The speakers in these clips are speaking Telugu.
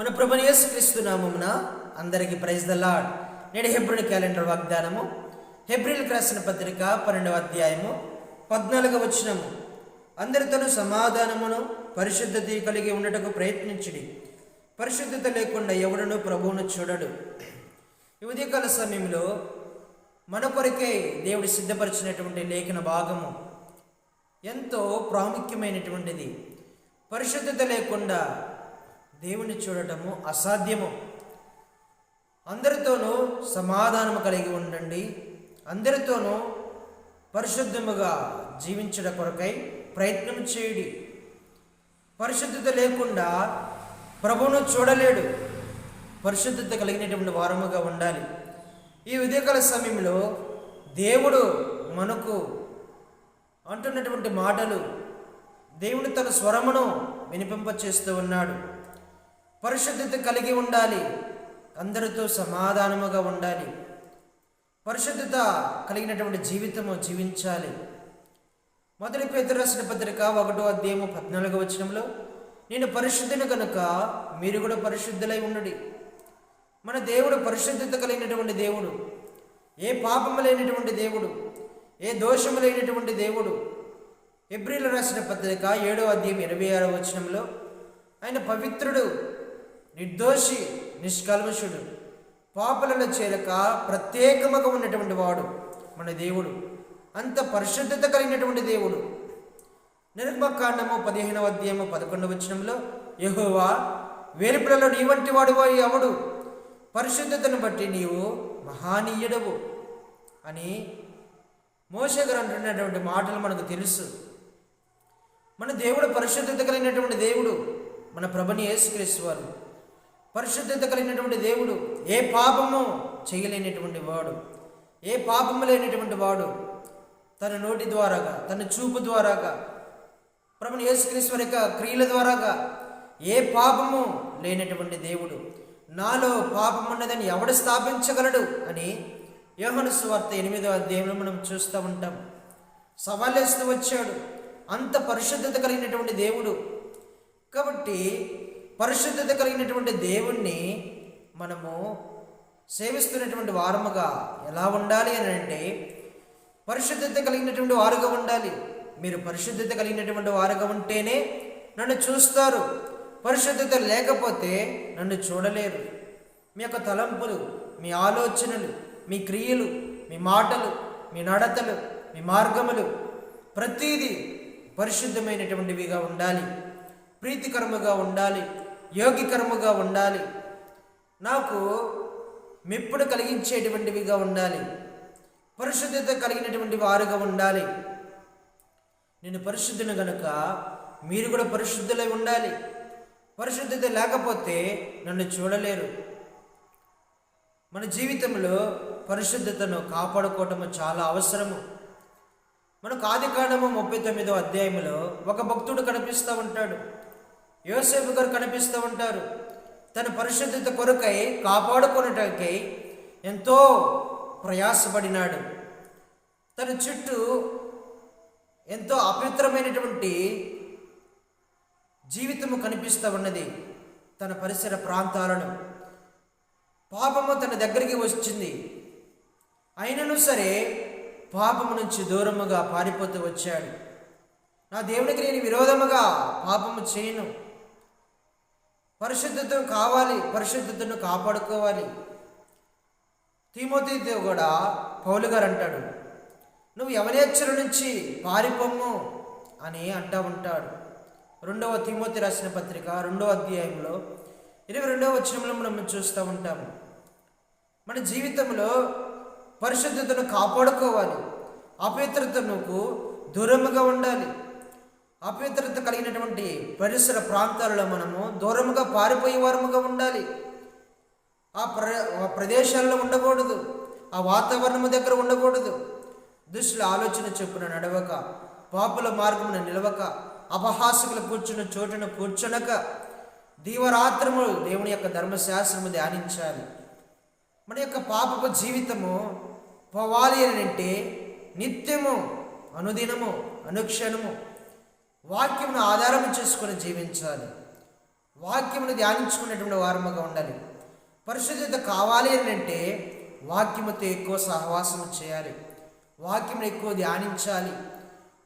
మన ప్రభుని యేసుక్రీస్తు నామమున అందరికి ప్రైజ్ ద లాడ్ నేడు హెబ్రిల్ క్యాలెండర్ వాగ్దానము. హెబ్రిల్కి రాసిన పత్రిక పన్నెండవ అధ్యాయము పద్నాలుగవ వచనము. అందరితోనూ సమాధానమును పరిశుద్ధత కలిగి ఉండటకు ప్రయత్నించుడి. పరిశుద్ధత లేకుండా ఎవడను ప్రభువును చూడడు. ఉదయకాల సమయంలో మన కొరకే దేవుడు సిద్ధపరిచినటువంటి లేఖన భాగము. ఎంతో ప్రాముఖ్యమైనటువంటిది. పరిశుద్ధత లేకుండా దేవుని చూడటము అసాధ్యము. అందరితోనూ సమాధానము కలిగి ఉండండి. అందరితోనూ పరిశుద్ధముగా జీవించడ కొరకై ప్రయత్నం చేయుడి. పరిశుద్ధత లేకుండా ప్రభువును చూడలేడు. పరిశుద్ధత కలిగినటువంటి వారముగా ఉండాలి. ఈ ఉదయకాల సమయంలో దేవుడు మనకు అంటున్నటువంటి మాటలు దేవుడు తన స్వరమును వినిపింపచేస్తూ ఉన్నాడు. పరిశుద్ధత కలిగి ఉండాలి. అందరితో సమాధానముగా ఉండాలి. పరిశుద్ధత కలిగినటువంటి జీవితము జీవించాలి. మొదటి పేదరాసిన పత్రిక ఒకటో అధ్యాయము పద్నాలుగో వచనంలో నేను పరిశుద్ధిని కనుక మీరు కూడా పరిశుద్ధులై ఉండడి. మన దేవుడు పరిశుద్ధత కలిగినటువంటి దేవుడు. ఏ పాపము లేనటువంటి దేవుడు. ఏ దోషము లేనటువంటి దేవుడు. ఎబ్రిల్ రాసిన పత్రిక ఏడో అధ్యాయం ఇరవై ఆరో వచనంలో ఆయన పవిత్రుడు నిర్దోషి నిష్కల్మషుడు పాపలను చేరక ప్రత్యేకముగా ఉన్నటువంటి వాడు మన దేవుడు అంత పరిశుద్ధత కలిగినటువంటి దేవుడు. నిర్మకాండము పదిహేనవ అధ్యాయము పదకొండవ వచనంలో యహోవా వేరుపులలో నీ వంటి వాడు ఎవడు పరిశుద్ధతను బట్టి నీవు మహానీయుడవు అని మోసే అంటున్నటువంటి మాటలు మనకు తెలుసు. మన దేవుడు పరిశుద్ధత కలిగినటువంటి దేవుడు మన ప్రభుని యేసుక్రీస్తు వారు. పరిశుద్ధత కలిగినటువంటి దేవుడు ఏ పాపము చేయలేనటువంటి వాడు. ఏ పాపము లేనటువంటి వాడు తన నోటి ద్వారాగా తన చూపు ద్వారాగా ప్రభుని యేసుక్రీశ్వర యొక్క క్రియల ద్వారాగా ఏ పాపము లేనటువంటి దేవుడు. నాలో పాపం ఉన్నదని ఎవడు స్థాపించగలడు అని యోహను స్వార్త ఎనిమిదో అధ్యాయంలో మనం చూస్తూ ఉంటాం. సవాలేస్తూ వచ్చాడు. అంత పరిశుద్ధత కలిగినటువంటి దేవుడు. కాబట్టి పరిశుద్ధత కలిగినటువంటి దేవుణ్ణి మనము సేవిస్తున్నటువంటి వారముగా ఎలా ఉండాలి అని అంటే పరిశుద్ధత కలిగినటువంటి వారుగా ఉండాలి. మీరు పరిశుద్ధత కలిగినటువంటి వారుగా ఉంటేనే నన్ను చూస్తారు. పరిశుద్ధత లేకపోతే నన్ను చూడలేరు. మీ యొక్క తలంపులు మీ ఆలోచనలు మీ క్రియలు మీ మాటలు మీ నడతలు మీ మార్గములు ప్రతీది పరిశుద్ధమైనటువంటివిగా ఉండాలి. ప్రీతికరముగా ఉండాలి. యోగికరముగా ఉండాలి. నాకు మెప్పుడు కలిగించేటువంటివిగా ఉండాలి. పరిశుద్ధత కలిగినటువంటి వారుగా ఉండాలి. నేను పరిశుద్ధుని గనుక మీరు కూడా పరిశుద్ధులై ఉండాలి. పరిశుద్ధత లేకపోతే నన్ను చూడలేరు. మన జీవితంలో పరిశుద్ధతను కాపాడుకోవటము చాలా అవసరము. మనకు ఆది కాండము ముప్పై తొమ్మిదో అధ్యాయంలో ఒక భక్తుడు కనిపిస్తూ ఉంటాడు. యోసేపు గారు కనిపిస్తూ ఉంటారు. తన పరిశుద్ధత కొరకై కాపాడుకునేటకై ఎంతో ప్రయాసపడినాడు. తన చుట్టూ ఎంతో అపవిత్రమైనటువంటి జీవితము కనిపిస్తూ ఉన్నది తన పరిసర ప్రాంతాలను. పాపము తన దగ్గరికి వచ్చింది. అయినను సరే పాపము నుంచి దూరముగా పారిపోతూ వచ్చాడు. నా దేవునికి నేను విరోధముగా పాపము చేయను. పరిశుద్ధతను కావాలి పరిశుద్ధతను కాపాడుకోవాలి. తిమోతితో కూడా పౌలు గారు అంటాడు నువ్వు యవనేచ్చుల నుంచి పారిపోమ్ము అని అంటా ఉంటాడు. రెండవ తిమోతి రాసిన పత్రిక రెండవ అధ్యాయంలో ఇరవై రెండవ వచనంలో మనం చూస్తూ ఉంటాము. మన జీవితంలో పరిశుద్ధతను కాపాడుకోవాలి అపవిత్రతకు దూరముగా ఉండాలి. అపవిత్రత కలిగినటువంటి పరిసర ప్రాంతాలలో మనము దూరముగా పారిపోయే వారముగా ఉండాలి. ఆ ప్ర ఆ ప్రదేశాల్లో ఉండకూడదు. ఆ వాతావరణము దగ్గర ఉండకూడదు. దుష్టుల ఆలోచన చొప్పున నడవక పాపుల మార్గమున నిలవక అపహాసకులు కూర్చున్న చోటున కూర్చునక దీవరాత్రములు దేవుని యొక్క ధర్మశాస్త్రము ధ్యానించాలి. మన యొక్క పాపపు జీవితము పోవాలి అని అంటే నిత్యము అనుదినము అనుక్షణము వాక్యమును ఆధారం చేసుకొని జీవించాలి. వాక్యమును ధ్యానించుకునేటువంటి వారముగా ఉండాలి. పరిశుద్ధత కావాలి అని అంటే వాక్యముతో ఎక్కువ సహవాసము చేయాలి. వాక్యమును ఎక్కువ ధ్యానించాలి.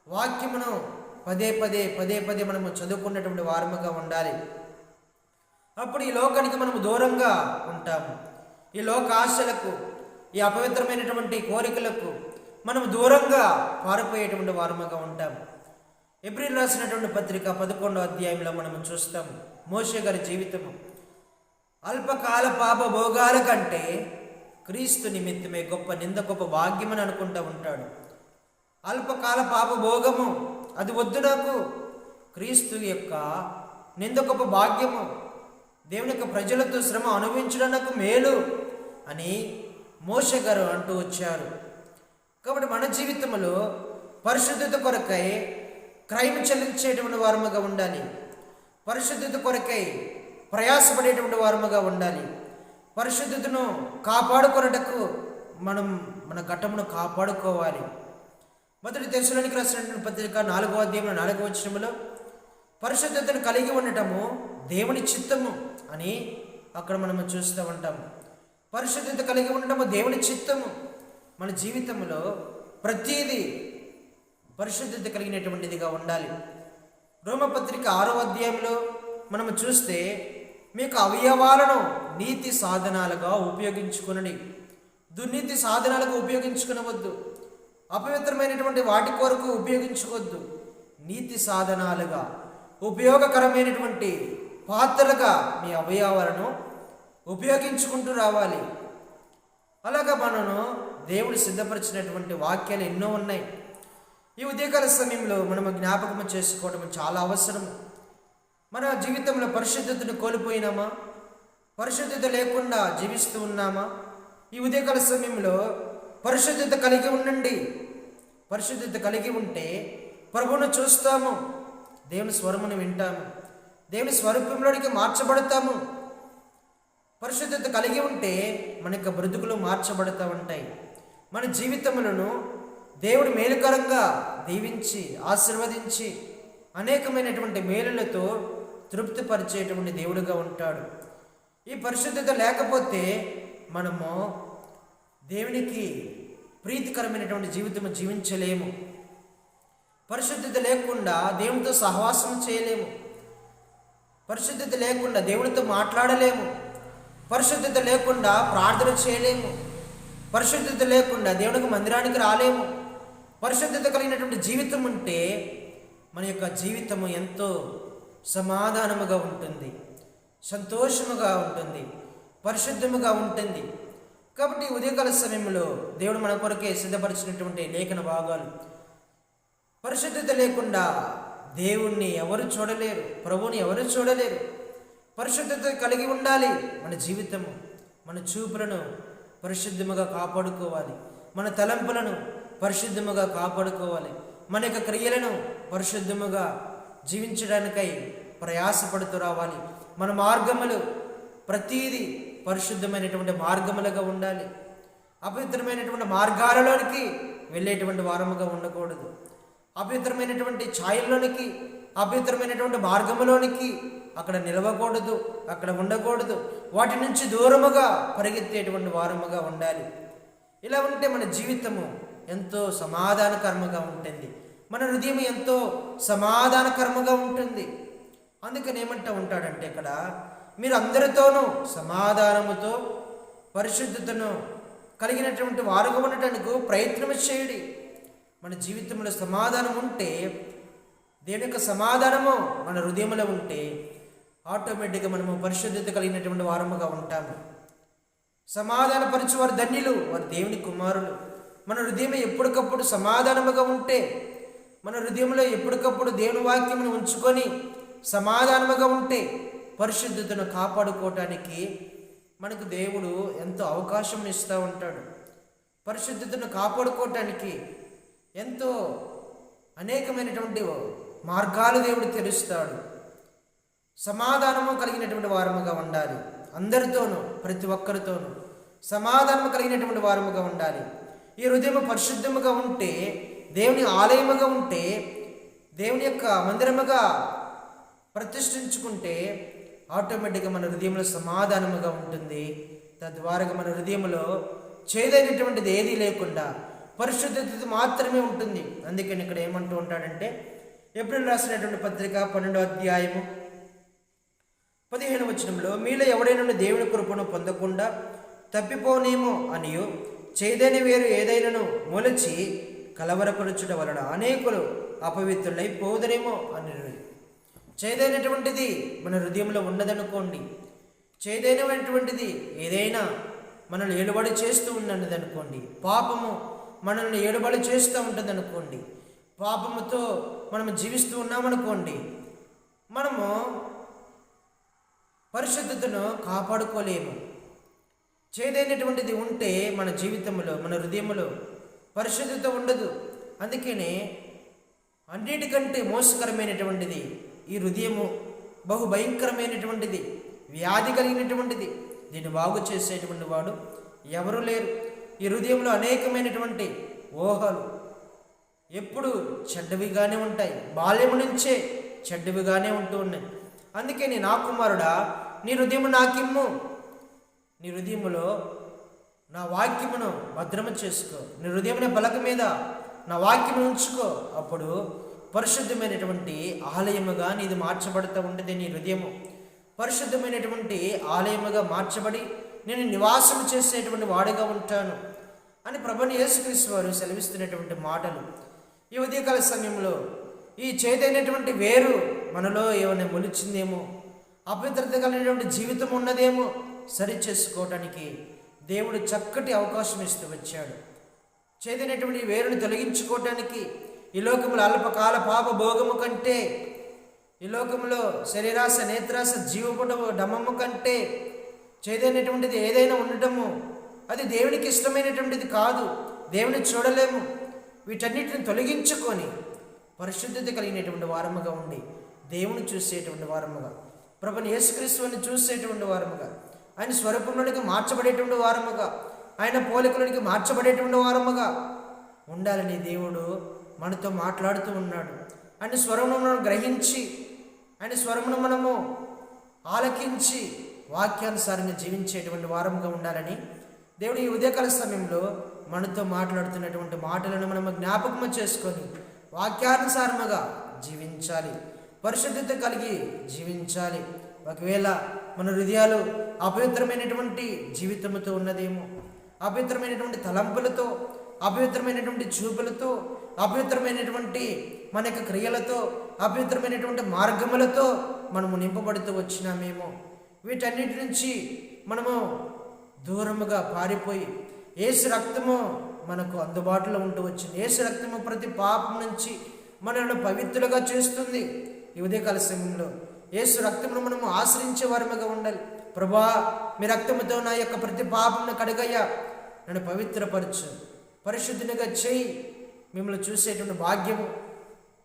వాక్యమును పదే పదే పదే పదే మనము చదువుకున్నటువంటి వారముగా ఉండాలి. అప్పుడు ఈ లోకానికి మనము దూరంగా ఉంటాము. ఈ లోక ఆశలకు ఈ అపవిత్రమైనటువంటి కోరికలకు మనం దూరంగా పారిపోయేటువంటి వారముగా ఉంటాము. ఏప్రిల్ రాసినటువంటి పత్రిక పదకొండో అధ్యాయంలో మనం చూస్తాము మోషే గారి జీవితము. అల్పకాల పాప భోగాల కంటే క్రీస్తు నిమిత్తమే గొప్ప నింద గొప్ప భాగ్యమని అనుకుంటూ ఉంటాడు. అల్పకాల పాప భోగము. అది వద్దు నాకు. క్రీస్తు యొక్క నింద గొప్ప భాగ్యము. దేవుని యొక్క ప్రజలతో శ్రమ అనుభవించడం నాకు మేలు అని మోష గారు అంటూ వచ్చారు. కాబట్టి మన జీవితంలో పరిశుద్ధత కొరకై క్రైమ్ చెల్లించేటువంటి వారముగా ఉండాలి. పరిశుద్ధత కొరకై ప్రయాసపడేటువంటి వారముగా ఉండాలి. పరిశుద్ధతను కాపాడుకున్నటకు మనం మన ఘట్టమును కాపాడుకోవాలి. మొదటి దశలోనికి రాసినటువంటి పత్రిక నాలుగో అధ్యాయంలో నాలుగో వచనములో పరిశుద్ధతను కలిగి ఉండటము దేవుని చిత్తము అని అక్కడ మనము చూస్తూ ఉంటాము పరిశుద్ధత కలిగి ఉండటము దేవుని చిత్తము. మన జీవితంలో ప్రతీది పరిశుద్ధత కలిగినటువంటిదిగా ఉండాలి. రోమపత్రిక ఆరో అధ్యాయంలో మనము చూస్తే మీకు అవయవాలను నీతి సాధనాలుగా ఉపయోగించుకునని. దుర్నీతి సాధనాలుగా ఉపయోగించుకునవద్దు. అపవిత్రమైనటువంటి వాటి కొరకు ఉపయోగించుకోవద్దు నీతి సాధనాలుగా ఉపయోగకరమైనటువంటి పాత్రలుగా మీ అవయవాలను ఉపయోగించుకుంటూ రావాలి. అలాగా మనను దేవుడు సిద్ధపరిచినటువంటి వాక్యాలు ఎన్నో ఉన్నాయి. ఈ ఉదయకాల సమయంలో మనము జ్ఞాపకం చేసుకోవడం చాలా అవసరం మన జీవితంలో పరిశుద్ధతను కోల్పోయినామా? పరిశుద్ధత లేకుండా జీవిస్తూ ఉన్నామా? ఈ ఉదయకాల సమయంలో పరిశుద్ధత కలిగి ఉండండి. పరిశుద్ధత కలిగి ఉంటే ప్రభువును చూస్తాము. దేవుని స్వరమును వింటాము. దేవుని స్వరూపంలోనికి మార్చబడతాము. పరిశుద్ధత కలిగి ఉంటే మన యొక్క బ్రతుకులు మార్చబడుతూ ఉంటాయి. మన జీవితములను దేవుడు మేలుకరంగా దీవించి ఆశీర్వదించి అనేకమైనటువంటి మేలులతో తృప్తిపరిచేటువంటి దేవుడుగా ఉంటాడు. ఈ పరిశుద్ధత లేకపోతే మనము దేవునికి ప్రీతికరమైనటువంటి జీవితం జీవించలేము. పరిశుద్ధత లేకుండా దేవునితో సహవాసం చేయలేము. పరిశుద్ధత లేకుండా దేవునితో మాట్లాడలేము. పరిశుద్ధత లేకుండా ప్రార్థన చేయలేము. పరిశుద్ధత లేకుండా దేవునికి మందిరానికి రాలేము. పరిశుద్ధత కలిగినటువంటి జీవితం ఉంటే మన యొక్క జీవితము ఎంతో సమాధానముగా ఉంటుంది సంతోషముగా ఉంటుంది పరిశుద్ధముగా ఉంటుంది. కాబట్టి ఉదయకాల సమయంలో దేవుడు మన కొరకే సిద్ధపరిచినటువంటి లేఖన భాగాలు. పరిశుద్ధత లేకుండా దేవుణ్ణి ఎవరు చూడలేరు ప్రభువుని ఎవరు చూడలేరు. పరిశుద్ధత కలిగి ఉండాలి మన జీవితము మన చూపులను పరిశుద్ధముగా కాపాడుకోవాలి మన తలంపులను పరిశుద్ధముగా కాపాడుకోవాలి. మన యొక్క క్రియలను పరిశుద్ధముగా జీవించడానికై ప్రయాసపడుతూ రావాలి. మన మార్గములు ప్రతీది పరిశుద్ధమైనటువంటి మార్గములుగా ఉండాలి. అపవిత్రమైనటువంటి మార్గాలలోనికి వెళ్ళేటువంటి వారముగా ఉండకూడదు. అపవిత్రమైనటువంటి ఛాయల్లోనికి అపవిత్రమైనటువంటి మార్గములోనికి అక్కడ నిలవకూడదు అక్కడ ఉండకూడదు. వాటి నుంచి దూరముగా పరిగెత్తేటువంటి వారముగా ఉండాలి. ఇలా ఉంటే మన జీవితము ఎంతో సమాధానకరముగా ఉంటుంది. మన హృదయం ఎంతో సమాధానకరముగా ఉంటుంది. అందుకని ఏమంటా ఉంటాడంటే ఇక్కడ మీరు అందరితోనూ సమాధానముతో పరిశుద్ధతను కలిగినటువంటి వారుగా ఉండటానికి ప్రయత్నం చేయండి. మన జీవితంలో సమాధానం ఉంటే దేవుని యొక్క సమాధానము మన హృదయంలో ఉంటే ఆటోమేటిక్గా మనము పరిశుద్ధత కలిగినటువంటి వారముగా ఉంటాము. సమాధానపరచు వారు ధన్యులు వారు దేవుని కుమారులు. మన హృదయం ఎప్పటికప్పుడు సమాధానముగా ఉంటే మన హృదయంలో ఎప్పటికప్పుడు దేవుని వాక్యమును ఉంచుకొని సమాధానముగా ఉంటే పరిశుద్ధతను కాపాడుకోవటానికి మనకు దేవుడు ఎంతో అవకాశం ఇస్తూ ఉంటాడు. పరిశుద్ధతను కాపాడుకోవటానికి ఎంతో అనేకమైనటువంటి మార్గాలు దేవుడు తెరుస్తాడు. సమాధానము కలిగినటువంటి వారముగా ఉండాలి. అందరితోనూ ప్రతి ఒక్కరితోనూ సమాధానము కలిగినటువంటి వారముగా ఉండాలి. ఈ హృదయం పరిశుద్ధముగా ఉంటే దేవుని ఆలయముగా ఉంటే దేవుని యొక్క మందిరముగా ప్రతిష్ఠించుకుంటే ఆటోమేటిక్గా మన హృదయంలో సమాధానముగా ఉంటుంది. తద్వారా మన హృదయంలో చేదైనటువంటిది ఏదీ లేకుండా పరిశుద్ధత మాత్రమే ఉంటుంది. అందుకని ఇక్కడ ఏమంటూ ఉంటాడంటే ఏప్రిల్ రాసినటువంటి పత్రిక పన్నెండో అధ్యాయము పదిహేను వచనంలో మీలో ఎవడైనా దేవుని కృపను పొందకుండా తప్పిపోనేమో అనియు చేదని వేరు ఏదైనాను మొలచి కలవరపరచుట వలన అనేకులు అపవిత్రులై పోదరేమో అని చేదైనటువంటిది మన హృదయంలో ఉన్నదనుకోండి. చేదైనటువంటిది ఏదైనా మనల్ని ఏలుబడి చేస్తూ ఉన్నదనుకోండి. పాపము మనల్ని ఏలుబడి చేస్తూ ఉంటుందనుకోండి. పాపముతో మనం జీవిస్తూ ఉన్నామనుకోండి. మనము పరిశుద్ధతను కాపాడుకోలేము. చేదైనటువంటిది ఉంటే మన జీవితంలో మన హృదయంలో పరిశుద్ధత ఉండదు. అందుకనే అన్నిటికంటే మోసకరమైనటువంటిది ఈ హృదయము బహు భయంకరమైనటువంటిది వ్యాధి కలిగినటువంటిది. దీన్ని బాగు చేసేటువంటి వాడు ఎవరు లేరు. ఈ హృదయంలో అనేకమైనటువంటి ఊహలు ఎప్పుడు చెడ్డవిగానే ఉంటాయి. బాల్యము నుంచే చెడ్డవిగానే ఉంటూ ఉన్నాయి. అందుకే నీ నా కుమారుడా నీ హృదయము నాకిమ్ము. నీ హృదయములో నా వాక్యమును భద్రము చేసుకో. నీ హృదయమున బలక మీద నా వాక్యమును ఉంచుకో. అప్పుడు పరిశుద్ధమైనటువంటి ఆలయముగా నీది మార్చబడుతూ ఉంటుంది నీ హృదయము. పరిశుద్ధమైనటువంటి ఆలయముగా మార్చబడి నేను నివాసం చేసేటువంటి వాడిగా ఉంటాను అని ప్రభుని యేసుక్రీస్తు వారు సెలవిస్తున్నటువంటి మాటలు. ఈ ఉదయకాల సమయంలో ఈ చేదైనటువంటి వేరు మనలో ఏమైనా మొలిచిందేమో అపవిత్రత కలిగినటువంటి జీవితం ఉన్నదేమో సరి చేసుకోవటానికి దేవుడు చక్కటి అవకాశం ఇస్తూ వచ్చాడు. చేదైనటువంటి వేరుని తొలగించుకోవటానికి ఈ లోకంలో అల్పకాల పాప భోగము కంటే ఈ లోకంలో శరీరాశ నేత్రాశ జీవపుటము డమము కంటే చేదైనటువంటిది ఏదైనా ఉండటము అది దేవునికి ఇష్టమైనటువంటిది కాదు. దేవుని చూడలేము. వీటన్నిటిని తొలగించుకొని పరిశుద్ధత కలిగినటువంటి వారముగా ఉండి దేవుని చూసేటువంటి వారముగా ప్రభుని యేసుక్రీస్తుని చూసేటువంటి వారముగా ఆయన స్వరూపంలోనికి మార్చబడేటువంటి వారముగా ఆయన పోలికలోనికి మార్చబడేటువంటి వారముగా ఉండాలని దేవుడు మనతో మాట్లాడుతూ ఉన్నాడు. ఆయన స్వరమును మనం గ్రహించి ఆయన స్వరమును మనము ఆలకించి వాక్యానుసారంగా జీవించేటువంటి వారముగా ఉండాలని దేవుడు ఈ ఉదయకాల సమయంలో మనతో మాట్లాడుతున్నటువంటి మాటలను మనము జ్ఞాపకము చేసుకొని వాక్యానుసారముగా జీవించాలి. పరిశుద్ధత కలిగి జీవించాలి. ఒకవేళ మన హృదయాలు అపవిత్రమైనటువంటి జీవితముతో ఉన్నదేమో అపవిత్రమైనటువంటి తలంపులతో అపవిత్రమైనటువంటి చూపులతో అపవిత్రమైనటువంటి మన యొక్క క్రియలతో అపవిత్రమైనటువంటి మార్గములతో మనము నింపబడుతూ వచ్చినామేమో. వీటన్నిటి నుంచి మనము దూరముగా పారిపోయి ఏసు రక్తము మనకు అందుబాటులో ఉంటూ వచ్చింది. ఏసు రక్తము ప్రతి పాపం నుంచి మనల్ని పవిత్రులుగా చేస్తుంది. ఈ ఉదయకాల సమయంలో యేసు రక్తమును మనము ఆశ్రయించే వారముగా ఉండాలి. ప్రభా మీ రక్తముతో నా యొక్క ప్రతి పాపమును కడగయ్యా. నన్ను పవిత్రపరచు. పరిశుద్ధినిగా చేయి. మిమ్మల్ని చూసేటువంటి భాగ్యము.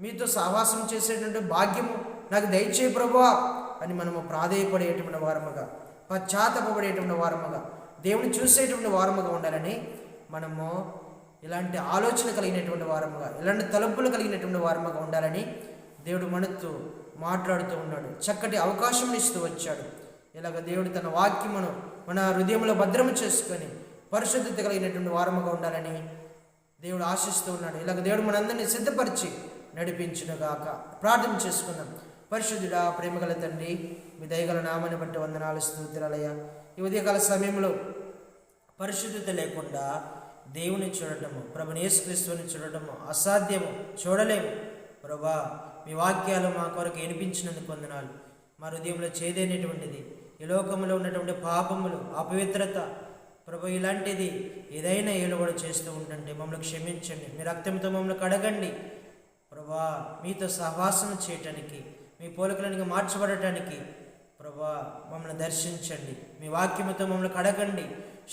మీతో సహవాసం చేసేటువంటి భాగ్యము. నాకు దయచేయి ప్రభా అని మనము ప్రాధేయపడేటువంటి వారముగా పశ్చాత్తపడేటువంటి వారముగా దేవుని చూసేటువంటి వారముగా ఉండాలని మనము ఇలాంటి ఆలోచన కలిగినటువంటి వారముగా ఇలాంటి తలుపులు కలిగినటువంటి వారముగా ఉండాలని దేవుడు మనతో మాట్లాడుతూ ఉన్నాడు. చక్కటి అవకాశం ఇస్తూ వచ్చాడు. ఇలాగ దేవుడు తన వాక్యమును మన హృదయంలో భద్రము చేసుకొని పరిశుద్ధత కలిగినటువంటి వారముగా ఉండాలని దేవుడు ఆశిస్తూ ఉన్నాడు. ఇలాగ దేవుడు మనందరినీ సిద్ధపరిచి నడిపించునుగాక. ప్రార్థన చేసుకుందాం. పరిశుద్ధుడా ప్రేమగల తండ్రి మీ దయగల నామాన్ని బట్టి వందనాలు స్తోత్రాలయ్య ఈ ఉదయకాల సమయంలో పరిశుద్ధత లేకుండా దేవుని చూడటము ప్రభుని యేసుక్రీస్తుని చూడటము అసాధ్యము. చూడలేము. ప్రభా మీ వాక్యాలు మా కొరకు వినిపించినందుకు వందనాలు. మా హృదయంలో చేదైనటువంటిది ఈ లోకంలో ఉన్నటువంటి పాపములు అపవిత్రత ప్రభు ఇలాంటిది ఏదైనా ఏలుబడి చేస్తూ ఉండండి. మమ్మల్ని క్షమించండి. మీ రక్తంతో మమ్మల్ని కడగండి. ప్రభా మీతో సహవాసం చేయటానికి మీ పోలికలనికి మార్చబడటానికి ప్రభా మమ్మల్ని దర్శించండి. మీ వాక్యముతో మమ్మల్ని కడగండి.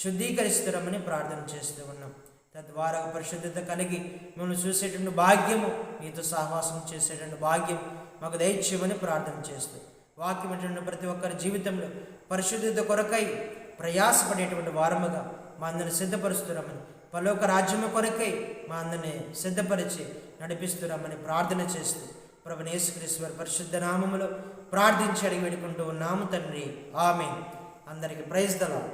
శుద్ధీకరిస్తారమని ప్రార్థన చేస్తూ ఉన్నాం. తద్వారా పరిశుద్ధత కలిగి మిమ్మల్ని చూసేటువంటి భాగ్యము మీతో సహవాసం చేసేటువంటి భాగ్యం మాకు దయచేయమని ప్రార్థన చేస్తూ వాక్యం అటువంటి ప్రతి ఒక్కరి జీవితంలో పరిశుద్ధత కొరకై ప్రయాసపడేటువంటి వారముగా మా అందరిని సిద్ధపరుస్తున్నామని పలోక రాజ్యము కొరకై మా అందరిని సిద్ధపరిచి నడిపిస్తున్నామని ప్రార్థన చేస్తూ ప్రభు యేసుక్రీస్తు పరిశుద్ధ నామములో ప్రార్థించి అడిగి పెట్టుకుంటూ ఉన్నాము తండ్రి. ఆమె అందరికి ప్రైజ్ దలం